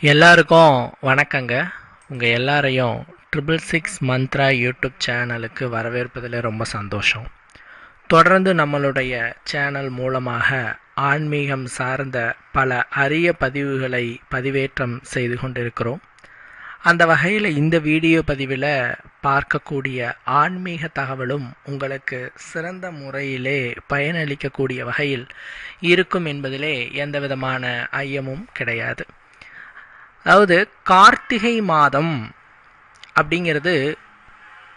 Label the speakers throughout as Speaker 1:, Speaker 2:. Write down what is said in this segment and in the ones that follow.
Speaker 1: எல்லாருக்கும் வணக்கங்க. உங்கள் எல்லாரையும் ட்ரிபிள் சிக்ஸ் மந்த்ரா யூடியூப் சேனலுக்கு வரவேற்பதில் ரொம்ப சந்தோஷம். தொடர்ந்து நம்மளுடைய சேனல் மூலமாக ஆன்மீகம் சார்ந்த பல அரிய பதிவுகளை பதிவேற்றம் செய்து கொண்டிருக்கிறோம். அந்த வகையில் இந்த வீடியோ பதிவில் பார்க்கக்கூடிய ஆன்மீக தகவலும் உங்களுக்கு சிறந்த முறையிலே பயனளிக்கக்கூடிய வகையில் இருக்கும் என்பதிலே எந்த விதமான ஐயமும் கிடையாது. அதாவது கார்த்திகை மாதம் அப்படிங்கிறது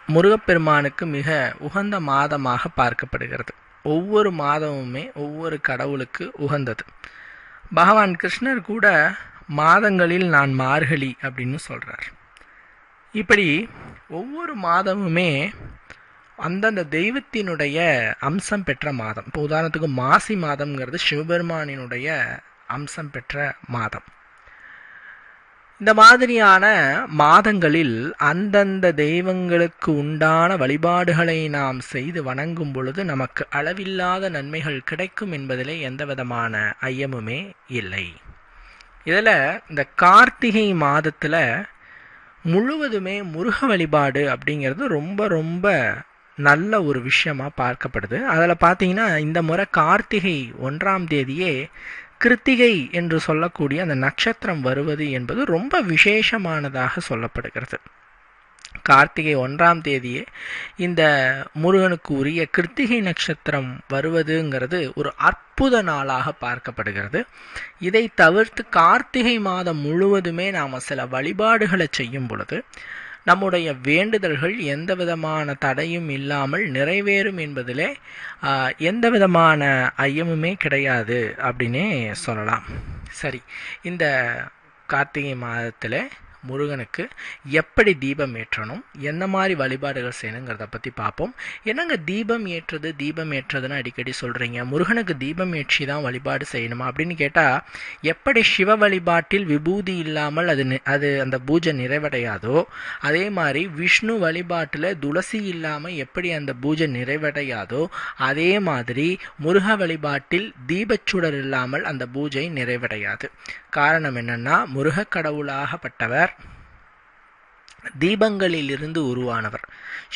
Speaker 1: முருகப்பெருமானுக்கு மிக உகந்த மாதமாக பார்க்கப்படுகிறது. ஒவ்வொரு மாதமுமே ஒவ்வொரு கடவுளுக்கு உகந்தது. பகவான் கிருஷ்ணர் கூட மாதங்களில் நான் மார்கழி அப்படின்னு சொல்கிறார் இப்படி ஒவ்வொரு மாதமுமே அந்தந்த தெய்வத்தினுடைய அம்சம் பெற்ற மாதம். இப்போ உதாரணத்துக்கு மாசி மாதம்ங்கிறது சிவபெருமானினுடைய அம்சம் பெற்ற மாதம். இந்த மாதிரியான மாதங்களில் அந்தந்த தெய்வங்களுக்கு உண்டான வழிபாடுகளை நாம் செய்து வணங்கும் பொழுது நமக்கு அளவில்லாத நன்மைகள் கிடைக்கும் என்பதிலே எந்த விதமான ஐயமுமே இல்லை. இதில் இந்த கார்த்திகை மாதத்தில் முழுவதுமே முருக வழிபாடு அப்படிங்கிறது ரொம்ப ரொம்ப நல்ல ஒரு விஷயமா பார்க்கப்படுது. அதில் பார்த்தீங்கன்னா இந்த முறை கார்த்திகை ஒன்றாம் தேதியே கிருத்திகை என்று சொல்லக்கூடிய அந்த நட்சத்திரம் வருவது என்பது ரொம்ப விசேஷமானதாக சொல்லப்படுகிறது. கார்த்திகை ஒன்றாம் தேதியே இந்த முருகனுக்கு உரிய கிருத்திகை நட்சத்திரம் வருவதுங்கிறது ஒரு அற்புத நாளாக பார்க்கப்படுகிறது. இதை தவிர்த்து கார்த்திகை மாதம் முழுவதுமே நாம் சில வழிபாடுகளை செய்யும் பொழுது நம்முடைய வேண்டுதல்கள் எந்த விதமான தடையும் இல்லாமல் நிறைவேறும் என்பதிலே எந்த விதமான ஐயமுமே கிடையாது அப்படின்னே சொல்லலாம். சரி இந்த கார்த்திகை மாதத்தில் முருகனுக்கு எப்படி தீபம் ஏற்றணும் எந்த மாதிரி வழிபாடுகள் செய்யணுங்கிறத பற்றி பார்ப்போம். என்னங்க தீபம் ஏற்றுறது தீபம் ஏற்றுறதுன்னு அடிக்கடி சொல்கிறீங்க முருகனுக்கு தீபம் ஏற்றி தான் வழிபாடு செய்யணுமா அப்படின்னு கேட்டால் எப்படி சிவ வழிபாட்டில் விபூதி இல்லாமல் அது அது அந்த பூஜை நிறைவடையாதோ அதே மாதிரி விஷ்ணு வழிபாட்டில் துளசி இல்லாமல் எப்படி அந்த பூஜை நிறைவடையாதோ அதே மாதிரி முருக வழிபாட்டில் தீபச்சுடர் இல்லாமல் அந்த பூஜை நிறைவடையாது. காரணம் என்னன்னா முருக கடவுளாகப்பட்டவர் தீபங்களிலிருந்து உருவானவர்.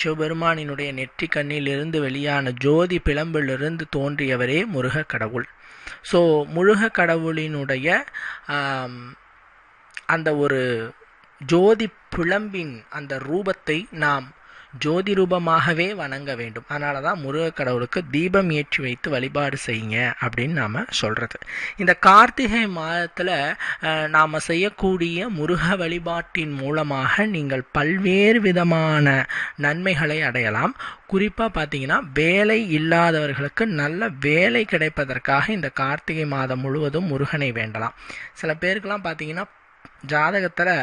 Speaker 1: சிவபெருமானினுடைய நெற்றி கண்ணிலிருந்து வெளியான ஜோதி பிளம்பிலிருந்து தோன்றியவரே முருக கடவுள். ஸோ முருக கடவுளினுடைய அந்த ஒரு ஜோதி பிளம்பின் அந்த ரூபத்தை நாம் ஜோதி ரூபமாகவே வணங்க வேண்டும். அதனால தான் முருகக்கடவுளுக்கு தீபம் ஏற்றி வைத்து வழிபாடு செய்யுங்க அப்படின்னு நாம் சொல்கிறது இந்த கார்த்திகை மாதத்தில் நாம் செய்யக்கூடிய முருக வழிபாட்டின் மூலமாக நீங்கள் பல்வேறு விதமான நன்மைகளை அடையலாம். குறிப்பாக பார்த்தீங்கன்னா வேலை இல்லாதவர்களுக்கு நல்ல வேலை கிடைப்பதற்காக இந்த கார்த்திகை மாதம் முழுவதும் முருகனை வேண்டலாம். சில பேருக்கெல்லாம் பார்த்தீங்கன்னா ஜாதகத்தில்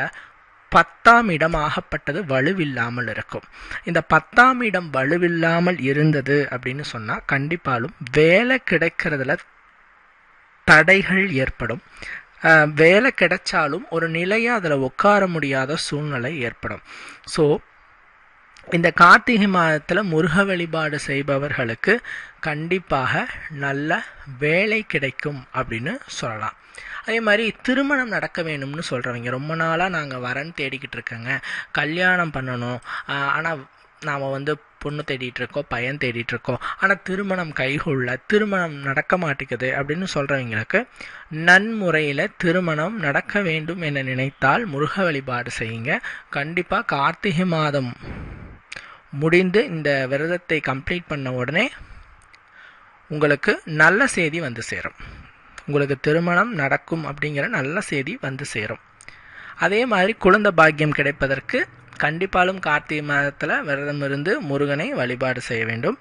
Speaker 1: பத்தாம் இடம் ஆகப்பட்டது வலுவில்லாமல் இருக்கும். இந்த பத்தாம் இடம் வலுவில்லாமல் இருந்தது அப்படின்னு சொன்னால் கண்டிப்பாலும் வேலை கிடைக்கிறதுல தடைகள் ஏற்படும். வேலை கிடைச்சாலும் ஒரு நிலையாக அதில் உட்கார முடியாத சூழ்நிலை ஏற்படும். ஸோ இந்த கார்த்திகை மாதத்தில் முருக வழிபாடு செய்பவர்களுக்கு கண்டிப்பாக நல்ல வேலை கிடைக்கும் அப்படின்னு சொல்லலாம். அதே மாதிரி திருமணம் நடக்க வேணும்னு சொல்கிறவங்க ரொம்ப நாளாக நாங்கள் வரன் தேடிக்கிட்டு இருக்கோங்க. கல்யாணம் பண்ணணும். ஆனால் நாம் வந்து பொண்ணு தேடிட்டுருக்கோம் பையன் தேடிட்டுருக்கோம் ஆனால் திருமணம் கைகொள்ள திருமணம் நடக்க மாட்டேங்குது அப்படின்னு சொல்கிறவங்களுக்கு நன்முறையில் திருமணம் நடக்க வேண்டும் என நினைத்தால் முருக வழிபாடு செய்யுங்க. கண்டிப்பாக கார்த்திகை மாதம் முடிந்து இந்த விரதத்தை கம்ப்ளீட் பண்ண உடனே உங்களுக்கு நல்ல செய்தி வந்து சேரும். உங்களுக்கு திருமணம் நடக்கும் அப்படிங்கிற நல்ல செய்தி வந்து சேரும். அதே மாதிரி குழந்தை பாக்கியம் கிடைப்பதற்கு கண்டிப்பாலும் கார்த்திகை மாதத்தில் விரதம் இருந்து முருகனை வழிபாடு செய்ய வேண்டும்.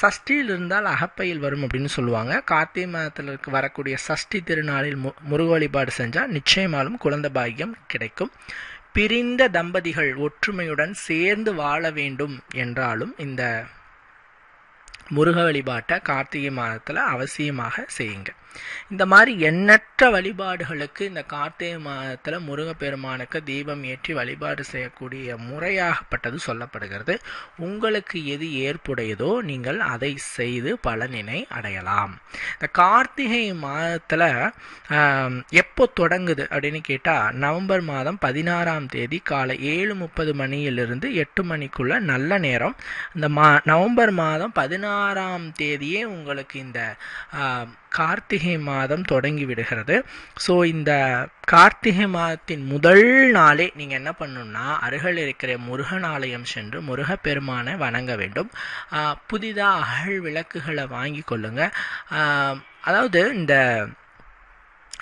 Speaker 1: சஷ்டியில் இருந்தால் அகப்பையில் வரும் அப்படின்னு சொல்லுவாங்க. கார்த்திகை மாதத்தில் வரக்கூடிய சஷ்டி திருநாளில் மு முருக வழிபாடு செஞ்சால் நிச்சயமாலும் குழந்தை பாக்கியம் கிடைக்கும். பிரிந்த தம்பதிகள் ஒற்றுமையுடன் சேர்ந்து வாழ வேண்டும் என்றாலும் இந்த முருக வழிபாட்டை கார்த்திகை மாதத்தில் அவசியமாக செய்யுங்க. இந்த மாதிரி எண்ணற்ற வழிபாடுகளுக்கு இந்த கார்த்திகை மாதத்தில் முருகப்பெருமானுக்கு தீபம் ஏற்றி வழிபாடு செய்யக்கூடிய முறையாகப்பட்டது சொல்லப்படுகிறது. உங்களுக்கு எது ஏற்புடையதோ நீங்கள் அதை செய்து பலனினை அடையலாம். இந்த கார்த்திகை மாதத்தில் எப்போ தொடங்குது அப்படின்னு கேட்டால் நவம்பர் மாதம் பதினாறாம் தேதி காலை ஏழு முப்பது மணியிலிருந்து எட்டு மணிக்குள்ள நல்ல நேரம். இந்த மா நவம்பர் மாதம் பதினாறாம் தேதியே உங்களுக்கு இந்த கார்த்திகை மாதம் தொடங்கி விடுகிறது. ஸோ இந்த கார்த்திகை மாதத்தின் முதல் நாளே நீங்கள் என்ன பண்ணணும்னா அருகில் இருக்கிற முருகன் ஆலயம் சென்று முருகப்பெருமானை வணங்க வேண்டும். புதிதாக அகழ் விளக்குகளை வாங்கி கொள்ளுங்கள் அதாவது இந்த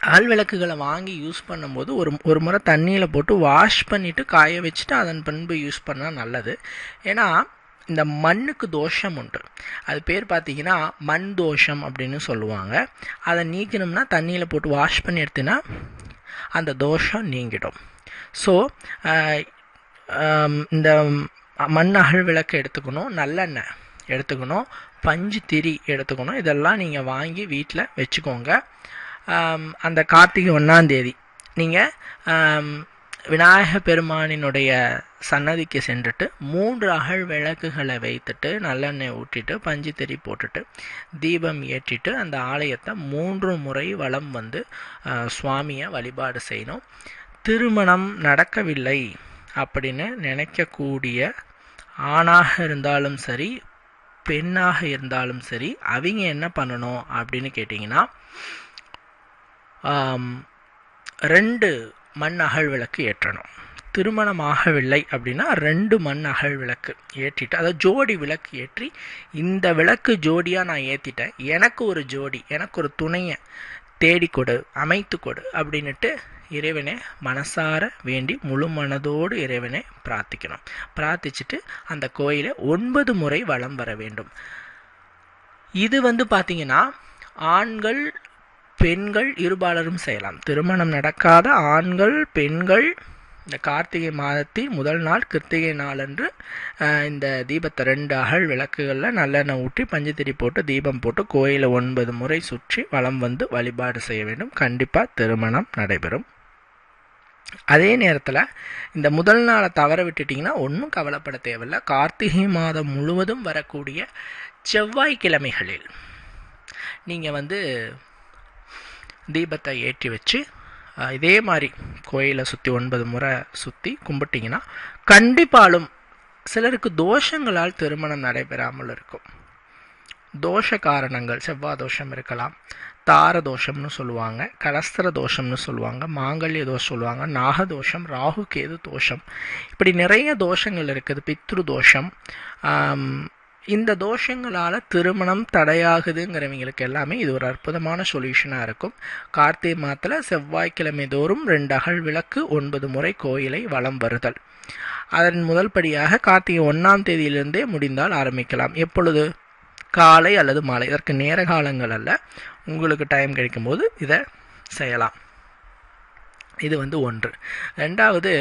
Speaker 1: அகல் விளக்குகளை வாங்கி யூஸ் பண்ணும்போது ஒரு ஒரு முறை தண்ணியில் போட்டு வாஷ் பண்ணிவிட்டு காய வச்சுட்டு அதன் பண்பு யூஸ் பண்ணால் நல்லது. ஏன்னா இந்த மண்ணுக்கு தோஷம் உண்டு. அது பேர் பார்த்தீங்கன்னா மண் தோஷம் அப்படின்னு சொல்லுவாங்க. அதை நீக்கணும்னா தண்ணியில் போட்டு வாஷ் பண்ணி எடுத்தினா அந்த தோஷம் நீங்கிடும். ஸோ இந்த மண் அகல் விளக்கு எடுத்துக்கணும் நல்லெண்ணெய் எடுத்துக்கணும் பஞ்சு திரி எடுத்துக்கணும். இதெல்லாம் நீங்கள் வாங்கி வீட்டில் வச்சுக்கோங்க. அந்த கார்த்திகை ஒன்றாந்தேதி நீங்கள் விநாயக பெருமானினுடைய சன்னதிக்கு சென்றுட்டு மூன்று அகழ் விளக்குகளை வைத்துட்டு நல்லெண்ணெய் ஊற்றிட்டு பஞ்சு போட்டுட்டு தீபம் ஏற்றிட்டு அந்த ஆலயத்தை மூன்று முறை வளம் வந்து சுவாமியை வழிபாடு செய்யணும். திருமணம் நடக்கவில்லை அப்படின்னு நினைக்கக்கூடிய ஆணாக இருந்தாலும் சரி பெண்ணாக இருந்தாலும் சரி அவங்க என்ன பண்ணணும் அப்படின்னு கேட்டிங்கன்னா ரெண்டு மண் அகல் விளக்கு ஏற்றணும். திருமணம் ஆகவில்லை அப்படின்னா ரெண்டு மண் அகல் விளக்கு ஏற்றிட்டு அதாவது ஜோடி விளக்கு ஏற்றி இந்த விளக்கு ஜோடியாக நான் ஏற்றிட்டேன் எனக்கு ஒரு ஜோடி எனக்கு ஒரு துணையை தேடி கொடு அமைத்து கொடு அப்படின்னுட்டு இறைவனை மனசார வேண்டி முழு மனதோடு இறைவனை பிரார்த்திக்கணும். பிரார்த்திச்சுட்டு அந்த கோயிலை ஒன்பது முறை வலம் வர வேண்டும். இது வந்து பார்த்திங்கன்னா ஆண்கள் பெண்கள் இருபாலரும் செய்யலாம். திருமணம் நடக்காத ஆண்கள் பெண்கள் இந்த கார்த்திகை மாதத்தின் முதல் நாள் கிருத்திகை நாளன்று இந்த தீபத்தை ரெண்டு அகல் விளக்குகளில் நல்லெண்ணெய் ஊற்றி பஞ்சத்திரி போட்டு தீபம் போட்டு கோயிலை ஒன்பது முறை சுற்றி வலம் வந்து வழிபாடு செய்ய வேண்டும். கண்டிப்பாக திருமணம் நடைபெறும். அதே நேரத்தில் இந்த முதல் நாளை தவற விட்டுட்டிங்கன்னா ஒன்றும் கவலைப்பட தேவையில்லை. கார்த்திகை மாதம் முழுவதும் வரக்கூடிய செவ்வாய்க்கிழமைகளில் நீங்கள் வந்து தீபத்தை ஏற்றி வச்சு இதே மாதிரி கோயிலை சுற்றி ஒன்பது முறை சுற்றி கும்பிட்டிங்கன்னா கண்டிப்பாலும் சிலருக்கு தோஷங்களால் திருமணம் நடைபெறாமல் இருக்கும். தோஷ காரணங்கள் செவ்வாய் தோஷம் இருக்கலாம் தார தோஷம்னு சொல்லுவாங்க கலஸ்திர தோஷம்னு சொல்லுவாங்க மாங்கல்ய தோஷம் சொல்லுவாங்க நாகதோஷம் ராகு கேது தோஷம். இப்படி நிறைய தோஷங்கள் இருக்குது. பித்ரு தோஷம் இந்த தோஷங்களால் திருமணம் தடையாகுதுங்கிறவங்களுக்கு எல்லாமே இது ஒரு அற்புதமான சொல்யூஷனாக இருக்கும். கார்த்திகை மாதத்தில் செவ்வாய்க்கிழமை தோறும் ரெண்டு அகல் விளக்கு ஒன்பது முறை கோயிலை வலம் வருதல். அதன் முதல் படியாக கார்த்திகை ஒன்றாம் தேதியிலிருந்தே முடிந்தால் ஆரம்பிக்கலாம். எப்பொழுது? காலை அல்லது மாலை. இதற்கு நேர காலங்கள் அல்ல. உங்களுக்கு டைம் கிடைக்கும்போது இதை செய்யலாம். இது வந்து ஒன்று. ரெண்டாவது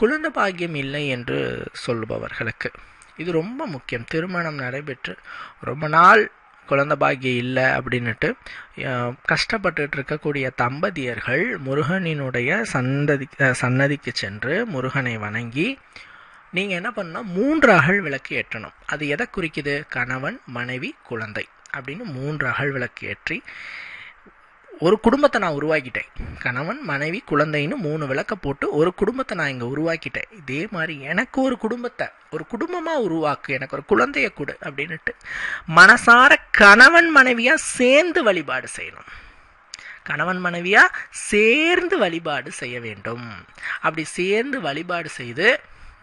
Speaker 1: குழந்த பாக்கியம் இல்லை என்று சொல்லுபவர்களுக்கு. இது ரொம்ப முக்கியம். திருமணம் நடைபெற்று ரொம்ப நாள் குழந்த பாக்கியம் இல்லை அப்படின்னுட்டு கஷ்டப்பட்டுட்டு இருக்கக்கூடிய தம்பதியர்கள் முருகனினுடைய சந்ததி சன்னதிக்கு சென்று முருகனை வணங்கி நீங்கள் என்ன பண்ணால் மூன்று அகல் விளக்கு ஏற்றணும். அது எதை குறிக்குது? கணவன் மனைவி குழந்தை அப்படின்னு மூன்று அகல் விளக்கு ஏற்றி ஒரு குடும்பத்தை நான் உருவாக்கிட்டேன். கணவன் மனைவி குழந்தைன்னு மூணு விளக்க போட்டு ஒரு குடும்பத்தை நான் இங்கே உருவாக்கிட்டேன். இதே மாதிரி எனக்கு ஒரு குடும்பத்தை ஒரு குடும்பமாக உருவாக்கு எனக்கு ஒரு குழந்தைய கொடு அப்படின்னுட்டு மனசார கணவன் மனைவியாக சேர்ந்து வழிபாடு செய்யணும். கணவன் மனைவியாக சேர்ந்து வழிபாடு செய்ய வேண்டும். அப்படி சேர்ந்து வழிபாடு செய்து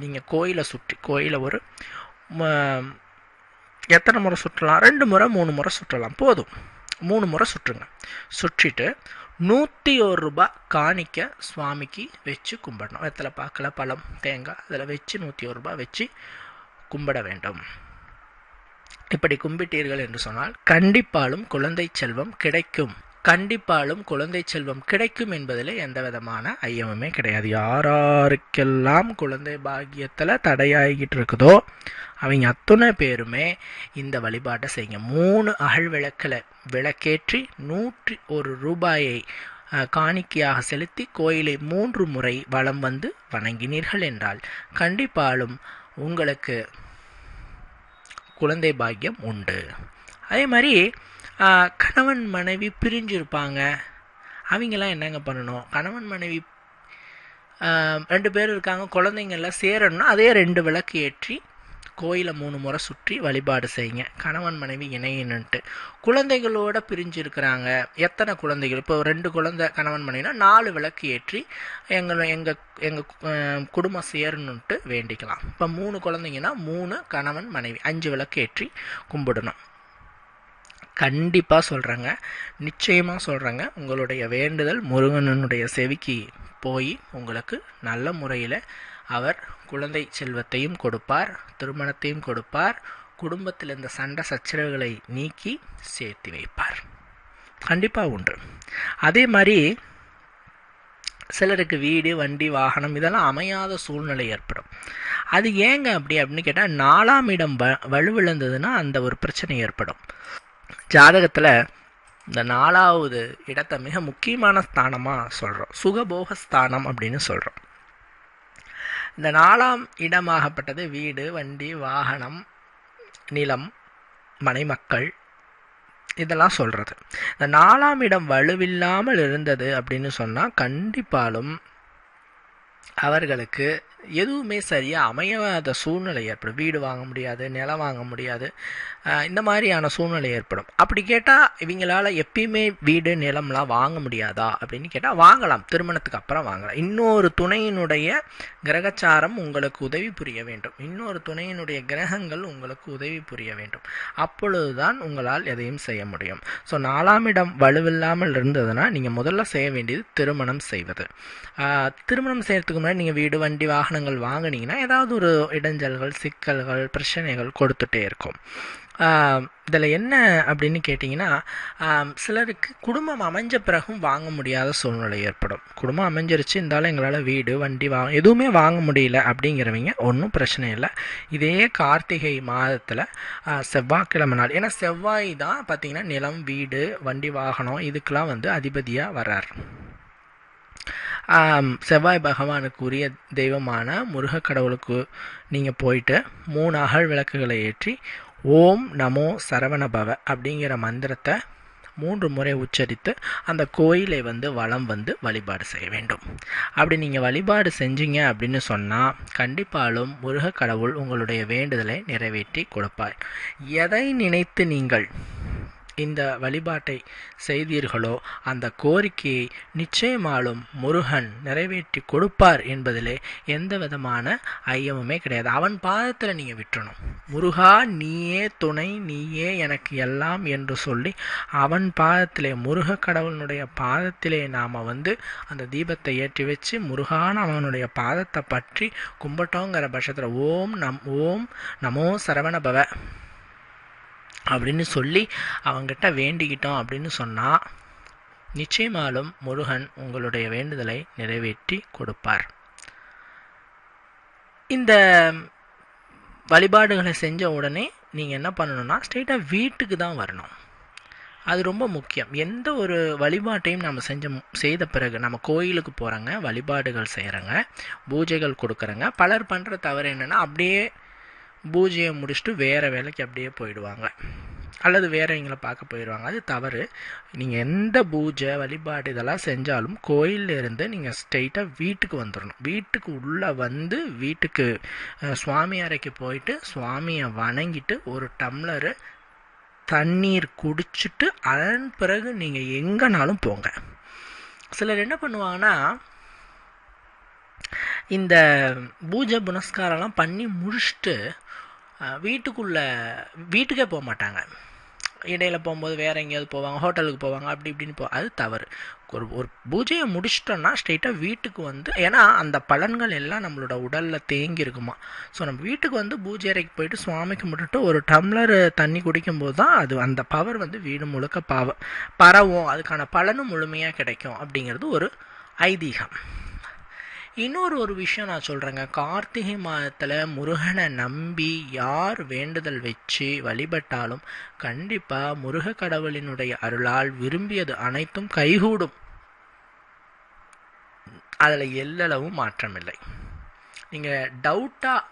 Speaker 1: நீங்கள் கோயிலை சுற்றி கோயிலை ஒரு எத்தனை முறை சுற்றலாம்? ரெண்டு முறை மூணு முறை சுற்றலாம். போதும். மூணு முறை சுற்றுங்க. சுற்றிட்டு நூற்றி ஒரு ரூபாய் காணிக்க சுவாமிக்கு வச்சு கும்பிடணும். வெத்தலை பாக்கில் பழம் தேங்காய் அதில் வச்சு நூற்றி ஒரு ரூபாய் வச்சு கும்பிட வேண்டும். இப்படி கும்பிட்டீர்கள் என்று சொன்னால் கண்டிப்பாலும் குழந்தை செல்வம் கிடைக்கும். கண்டிப்பாலும் குழந்தை செல்வம் கிடைக்கும் என்பதில் எந்த விதமான ஐயமுமே கிடையாது. யாராருக்கெல்லாம் குழந்தை பாக்கியத்தில் தடையாகிட்டு இருக்குதோ அவங்க அத்தனை பேருமே இந்த வழிபாட்டை செய்யுங்க. மூணு அகழ் விளக்கில் விளக்கேற்றி நூற்றி ஒரு ரூபாயை அஹ், காணிக்கையாக செலுத்தி கோயிலை மூன்று முறை வலம் வந்து வணங்கினீர்கள் என்றால் கண்டிப்பாலும் உங்களுக்கு குழந்தை பாக்கியம் உண்டு. அதே மாதிரி கணவன் மனைவி பிரிஞ்சிருப்பாங்க. அவங்கெல்லாம் என்னங்க பண்ணணும்? கணவன் மனைவி ரெண்டு பேர் இருக்காங்க. குழந்தைங்கள்லாம் சேரணும்னா அதே ரெண்டு விளக்கு ஏற்றி கோயிலை மூணு முறை சுற்றி வழிபாடு செய்யுங்க. கணவன் மனைவி இணையணுன்ட்டு குழந்தைகளோட பிரிஞ்சிருக்கிறாங்க. எத்தனை குழந்தைகள்? இப்போ ரெண்டு குழந்தை கணவன் மனைவினா நாலு விளக்கு ஏற்றி எங்கள் எங்கள் எங்கள் குடும்பம் சேரணுன்ட்டு வேண்டிக்கலாம். இப்போ மூணு குழந்தைங்கன்னா மூணு கணவன் மனைவி. அஞ்சு விளக்கு ஏற்றி கும்பிடணும். கண்டிப்பாக சொல்கிறேங்க நிச்சயமாக சொல்கிறேங்க உங்களுடைய வேண்டுதல் முருகனனுடைய செவிக்கு போய் உங்களுக்கு நல்ல முறையில் அவர் குழந்தை செல்வத்தையும் கொடுப்பார் திருமணத்தையும் கொடுப்பார் குடும்பத்தில் இந்த சண்டை சச்சரவுகளை நீக்கி சேர்த்து வைப்பார். கண்டிப்பாக உண்டு. அதே மாதிரி சிலருக்கு வீடு வண்டி வாகனம் இதெல்லாம் அமையாத சூழ்நிலை ஏற்படும். அது ஏங்க அப்படி அப்படின்னு கேட்டால் நாலாம் இடம் வ வலுவிழந்ததுன்னா அந்த ஒரு பிரச்சனை ஏற்படும். ஜாதகத்தில் இந்த நாலாவது இடத்தை மிக முக்கியமான ஸ்தானமாக சொல்கிறோம் சுகபோக ஸ்தானம் அப்படின்னு சொல்கிறோம் இந்த நாலாம் இடமாகப்பட்டது வீடு வண்டி வாகனம் நிலம் மனைமக்கள் இதெல்லாம் சொல்கிறது இந்த நாலாம் இடம் வலுவில்லாமல் இருந்தது அப்படின்னு சொன்னால் கண்டிப்பாலும் அவர்களுக்கு எதுவுமே சரியாக அமையாத சூழ்நிலை ஏற்படும். வீடு வாங்க முடியாது நிலம் வாங்க முடியாது. இந்த மாதிரியான சூழ்நிலை ஏற்படும். அப்படி கேட்டால் இவங்களால் எப்பயுமே வீடு நிலம்லாம் வாங்க முடியாதா அப்படின்னு கேட்டால் வாங்கலாம். திருமணத்துக்கு அப்புறம் வாங்கலாம். இன்னொரு துணையினுடைய கிரகச்சாரம் உங்களுக்கு உதவி புரிய வேண்டும். இன்னொரு துணையினுடைய கிரகங்கள் உங்களுக்கு உதவி புரிய வேண்டும். அப்பொழுதுதான் உங்களால் எதையும் செய்ய முடியும். ஸோ நாலாம் இடம் வலுவில்லாமல் இருந்ததுன்னா நீங்கள் முதல்ல செய்ய வேண்டியது திருமணம் செய்வது. திருமணம் செய்கிறதுக்கு முன்னாடி நீங்கள் வீடு வண்டி வாகனங்கள் வாங்குனீங்கன்னா ஏதாவது ஒரு இடைஞ்சல்கள் சிக்கல்கள் பிரச்சனைகள் கொடுத்துட்டே இருக்கும். இதில் என்ன அப்படின்னு கேட்டிங்கன்னா சிலருக்கு குடும்பம் அமைஞ்ச பிறகும் வாங்க முடியாத சூழ்நிலை ஏற்படும். குடும்பம் அமைஞ்சிருச்சு இருந்தாலும் எங்களால் வீடு வண்டி வா எதுவுமே வாங்க முடியல அப்படிங்கிறவங்க ஒன்றும் பிரச்சனை இல்லை. இதே கார்த்திகை மாதத்தில் செவ்வாய்க்கிழமை நாள். ஏன்னா செவ்வாய் தான் பார்த்திங்கன்னா நிலம் வீடு வண்டி வாகனம் இதுக்கெலாம் வந்து அதிபதியாக வர்றார். செவ்வாய் பகவானுக்கு உரிய தெய்வமான முருக கடவுளுக்கு நீங்கள் போயிட்டு மூணு அகல் விளக்குகளை ஏற்றி ஓம் நமோ சரவணபவ அப்படிங்கிற மந்திரத்தை மூன்று முறை உச்சரித்து அந்த கோயிலை வந்து வளம் வந்து வழிபாடு செய்ய வேண்டும். அப்படி நீங்கள் வழிபாடு செஞ்சீங்க அப்படின்னு சொன்னால் கண்டிப்பாலும் முருக கடவுள் உங்களுடைய வேண்டுதலை நிறைவேற்றி கொடுப்பார். எதை நினைத்து நீங்கள் இந்த வழிபாட்டை செய்தீர்களோ அந்த கோரிக்கையை நிச்சயமாலும் முருகன் நிறைவேற்றி கொடுப்பார் என்பதிலே எந்த விதமான ஐயமுமே கிடையாது. அவன் பாதத்தில் நீங்கள் விட்டுறணும். முருகா நீயே துணை நீயே எனக்கு எல்லாம் என்று சொல்லி அவன் பாதத்திலே முருக கடவுளனுடைய பாதத்திலே நாம் வந்து அந்த தீபத்தை ஏற்றி வச்சு முருகான அவனுடைய பாதத்தை பற்றி கும்பிட்டோங்கிற பட்சத்தில் ஓம் நம் ஓம் நமோ சரவணபவ அப்படின்னு சொல்லி அவங்கிட்ட வேண்டிக்கிட்டோம் அப்படின்னு சொன்னால் நிச்சயமாலும் முருகன் உங்களுடைய வேண்டுதலை நிறைவேற்றி கொடுப்பார். இந்த வழிபாடுகளை செஞ்ச உடனே நீங்கள் என்ன பண்ணணும்னா ஸ்ட்ரெயிட்டாக வீட்டுக்கு தான் வரணும். அது ரொம்ப முக்கியம். எந்த ஒரு வழிபாட்டையும் நம்ம செஞ்ச செய்த பிறகு நம்ம கோயிலுக்கு போகிறோங்க வழிபாடுகள் செய்கிறோங்க பூஜைகள் கொடுக்குறோங்க பலர் பண்ணுற தவறு என்னென்னா அப்படியே பூஜையை முடிச்சுட்டு வேறு வேலைக்கு அப்படியே போயிடுவாங்க. அல்லது வேறவங்களை பார்க்க போயிடுவாங்க. அது தவறு. நீங்கள் எந்த பூஜை வழிபாடு இதெல்லாம் செஞ்சாலும் கோயில்ல இருந்து நீங்கள் ஸ்ட்ரெயிட்டாக வீட்டுக்கு வந்துடணும் வீட்டுக்கு உள்ளே வந்து வீட்டுக்கு சுவாமி அறைக்கு போயிட்டு சுவாமியை வணங்கிட்டு ஒரு டம்ளரு தண்ணீர் குடிச்சிட்டு அதன் பிறகு நீங்கள் எங்கேனாலும் போங்க. சிலர் என்ன பண்ணுவாங்கன்னா இந்த பூஜை புனஸ்காரம்லாம் பண்ணி முடிச்சுட்டு வீட்டுக்குள்ள வீட்டுக்கே போக மாட்டாங்க. இடையில போகும்போது வேறு எங்கேயாவது போவாங்க ஹோட்டலுக்கு போவாங்க அப்படி இப்படின்னு போ அது தவறு. ஒரு ஒரு பூஜையை முடிச்சிட்டோன்னா ஸ்ட்ரெயிட்டாக வீட்டுக்கு வந்து ஏன்னா அந்த பலன்கள் எல்லாம் நம்மளோட உடலில் தேங்கி இருக்குமா. ஸோ நம்ம வீட்டுக்கு வந்து பூஜை அறைக்கு போயிட்டு சுவாமிக்கு முட்டுட்டு ஒரு டம்ளர் தண்ணி குடிக்கும்போது தான் அது அந்த பவர் வந்து வீடு முழுக்க பாவ பரவும். அதுக்கான பலனும் முழுமையாக கிடைக்கும் அப்படிங்கிறது ஒரு ஐதீகம். இன்னொரு ஒரு விஷயம் நான் சொல்கிறேங்க கார்த்திகை மாதத்தில் முருகனை நம்பி யார் வேண்டுதல் வச்சு வழிபட்டாலும் கண்டிப்பாக முருக கடவுளினுடைய அருளால் விரும்பியது அனைத்தும் கைகூடும். அதில் எல்லளவும் மாற்றமில்லை. நீங்கள் டவுட்டாக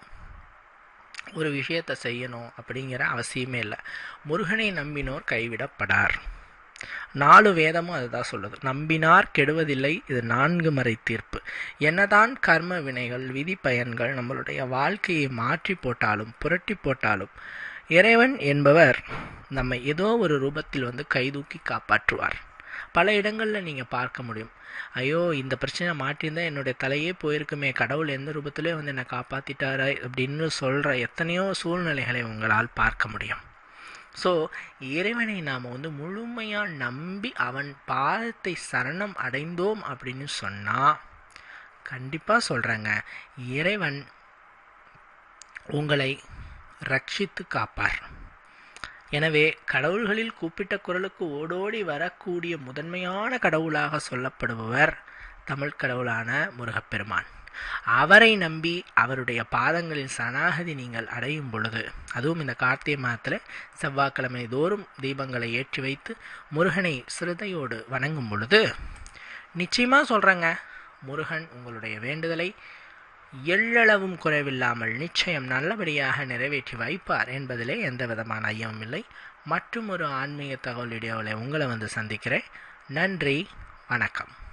Speaker 1: ஒரு விஷயத்தை செய்யணும் அப்படிங்கிற அவசியமே இல்லை. முருகனை நம்பினோர் கைவிடப்படார். நாலு வேதமும் அதுதான் சொல்லுது. நம்பினார் கெடுவதில்லை இது நான்கு மறை தீர்ப்பு. என்னதான் கர்ம வினைகள் விதி பயன்கள் நம்மளுடைய வாழ்க்கையை மாற்றி போட்டாலும் புரட்டி போட்டாலும் இறைவன் என்பவர் நம்மை ஏதோ ஒரு ரூபத்தில் வந்து கைதூக்கி காப்பாற்றுவார். பல இடங்களில் நீங்கள் பார்க்க முடியும். ஐயோ இந்த பிரச்சனை மாட்டியிருந்தால் என்னுடைய தலையே போயிருக்குமே கடவுள் எந்த ரூபத்திலே வந்து என்னை காப்பாற்றிட்டாரா அப்படின்னு சொல்கிற எத்தனையோ சூழ்நிலைகளை உங்களால் பார்க்க முடியும். ஸோ இறைவனை நாம் வந்து முழுமையாக நம்பி அவன் பாதத்தை சரணம் அடைந்தோம் அப்படின்னு சொன்னால் கண்டிப்பாக சொல்கிறேங்க இறைவன் உங்களை ரட்சித்து காப்பார். எனவே கடவுள்களில் கூப்பிட்ட குரலுக்கு ஓடோடி வரக்கூடிய முதன்மையான கடவுளாக சொல்லப்படுபவர் தமிழ் கடவுளான முருகப்பெருமான். அவரை நம்பி அவருடைய பாதங்களில் சனாகதி நீங்கள் அடையும் பொழுது அதுவும் இந்த கார்த்திகை மாதத்தில் செவ்வாய்க்கிழமை தோறும் தீபங்களை ஏற்றி வைத்து முருகனை சிறுதையோடு வணங்கும் பொழுது நிச்சயமாக சொல்கிறேங்க முருகன் உங்களுடைய வேண்டுதலை எள்ளளவும் குறைவில்லாமல் நிச்சயம் நல்லபடியாக நிறைவேற்றி வைப்பார் என்பதிலே எந்த விதமான ஐயமும் இல்லை. மற்றும் ஒரு ஆன்மீக தகவல் வீடியோவில் உங்களை வந்து சந்திக்கிறேன். நன்றி வணக்கம்.